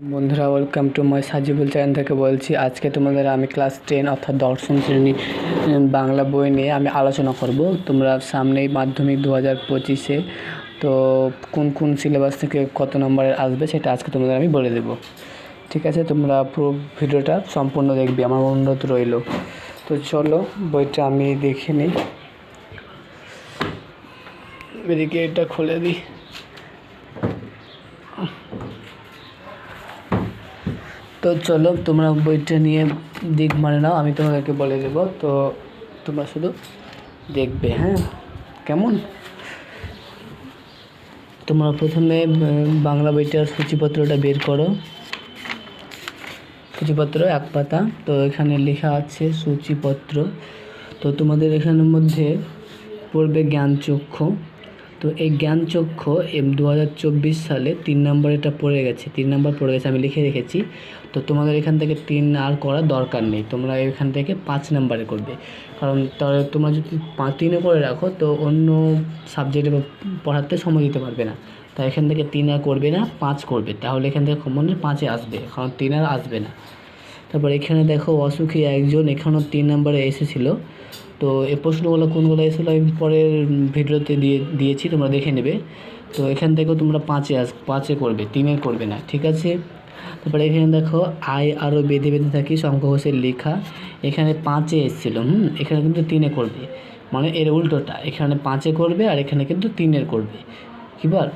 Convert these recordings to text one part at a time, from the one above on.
বন্ধুরা welcome to my Sajibul channel থেকে বলছি, আজকে তোমাদের আমি ক্লাস টেন অর্থাৎ দর্শন শ্রেণি বাংলা বই নিয়ে আমি আলোচনা করব। তোমরা সামনেই মাধ্যমিক দু হাজার পঁচিশে, তো কোন কোন সিলেবাস থেকে কত নম্বরের আসবে সেটা আজকে তোমাদের আমি বলে দেবো। ঠিক আছে, তোমরা পুরো ভিডিওটা সম্পূর্ণ দেখবে, আমার অনুরোধ রইল। তো চলো, বইটা আমি দেখে নিই। এদিকে এটা খুলে দিই। তো চলো, তোমরা বইটা নিয়ে দিক মানে নাও, আমি তোমাদেরকে বলে দেবো। তো তোমরা শুধু দেখবে হ্যাঁ? কেমন? তোমরা প্রথমে বাংলা বইটার সূচিপত্রটা বের করো। সূচিপত্র, এক পাতা। তো এখানে লেখা আছে সূচিপত্র। তো তোমাদের এখানের মধ্যে পড়বে জ্ঞানচক্ষু। তো এই জ্ঞানচক্ষু দু হাজার চব্বিশ সালে তিন নম্বর এটা পড়ে গেছে, তিন নম্বর পড়ে গেছে, আমি লিখে রেখেছি। তো তোমাদের এখান থেকে তিন আর করার দরকার নেই, তোমরা এখান থেকে পাঁচ নাম্বারে করবে। কারণ তাহলে তোমরা যদি তিনে করে রাখো, তো অন্য সাবজেক্টে পড়াতে সময় দিতে পারবে না। তাই এখান থেকে তিন আর করবে না, পাঁচ করবে। তাহলে এখান থেকে কমনে পাঁচে আসবে, কারণ তিন আর আসবে না। তারপর এখানে দেখো, অসুখী একজন এখানেও তিন নম্বরে এসেছিল। তো এই প্রশ্নগুলো কোনগুলো এসেছিল আমি পরের ভিডিওতে দিয়ে, দিয়েছি, তোমরা দেখে নেবে। তো এখান থেকেও তোমরা পাঁচে আস, পাঁচে করবে, তিনে করবে না, ঠিক আছে? তারপরে এখানে দেখো, আয় আরও বেঁধে বেঁধে থাকি শঙ্খ ঘোষের লেখা। এখানে পাঁচে এসেছিল, হুম? এখানে কিন্তু তিনে করবে। মানে এর উল্টোটা, এখানে পাঁচে করবে আর এখানে কিন্তু তিনের করবে। কি বল?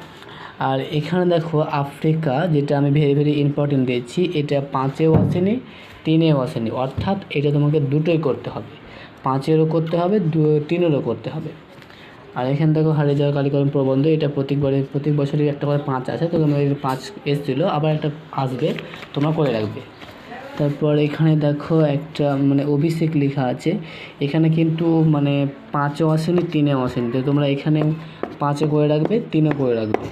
আর এখানে দেখো, আফ্রিকা, যেটা আমি ভেরি ভেরি ইম্পর্টেন্ট দিয়েছি, এটা পাঁচেও আসেনি, তিনেও আসেনি। অর্থাৎ এটা তোমাকে দুটোই করতে হবে। পাঁচেরও করতে হবে, দু, তিনেরও করতে হবে। আর এখানে দেখো হারিয়ে যাওয়া কালিকরণ প্রবন্ধ, এটা প্রত্যেকবারে প্রত্যেক বছরই একটা করে পাঁচ আছে, তো তোমাদের পাঁচ এসেছিল, আবার একটা আসবে, তোমরা করে রাখবে। তারপর এখানে দেখো একটা মানে অভিষেক লেখা আছে, এখানে কিন্তু মানে পাঁচও আসেনি, তিনেও আসেনি, তো তোমরা এখানে পাঁচও করে রাখবে তিনে করে রাখবে।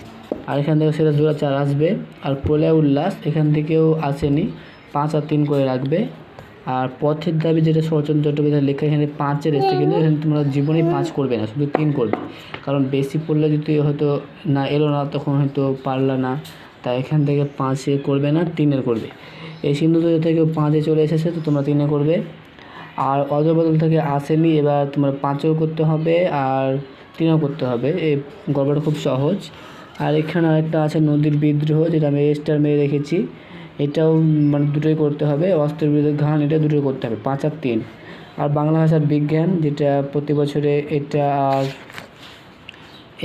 আর এখান থেকে সেটা জোড়া চার আসবে, আর প্রলয় উল্লাস এখান থেকেও আসেনি, পাঁচ আর তিন করে রাখবে। আর পথের দাবি যেটা শরৎচন্দ্র চট্টোপাধ্যায় লেখা এখানে পাঁচের এসছে, কিন্তু এখানে তোমরা জীবনেই পাঁচ করবে না, শুধু তিন করবে। কারণ বেশি পড়লে যদি হয়তো না এলো না, তখন হয়তো পারলা না। তাই এখান থেকে পাঁচে করবে না, তিনের করবে। এই সিন্ধু থেকে পাঁচে চলে এসেছে, তো তোমরা তিনে করবে। আর অজবদল থেকে আসেনি এবার তোমার পাঁচও করতে হবে আর তিনও করতে হবে। এই গল্পটা খুব সহজ। আর এখানে আরেকটা আছে নদীর বিদ্রোহ, যেটা আমি স্টার মেরে রেখেছি। এটাও মানে দুটোই করতে হবে। অস্ত্রের বিরুদ্ধে ঘান, এটা দুটোই করতে হবে। পাঁচ আর তিন। আর বাংলা ভাষার বিজ্ঞান, যেটা প্রতি বছরে এটা আর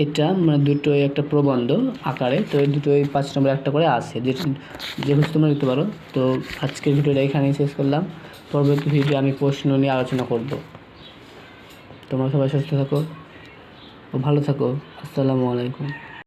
এটা মানে দুটোই একটা প্রবন্ধ আকারে। তো এই দুটোই পাঁচ নম্বর একটা করে আসে যে খুশি তোমরা নিতে পারো। তো আজকের ভিডিওটা এখানেই শেষ করলাম। পরবর্তী ভিডিও আমি প্রশ্ন নিয়ে আলোচনা করব। তোমরা সবাই সুস্থ থাকো ও ভালো থাকো। আসসালামু আলাইকুম।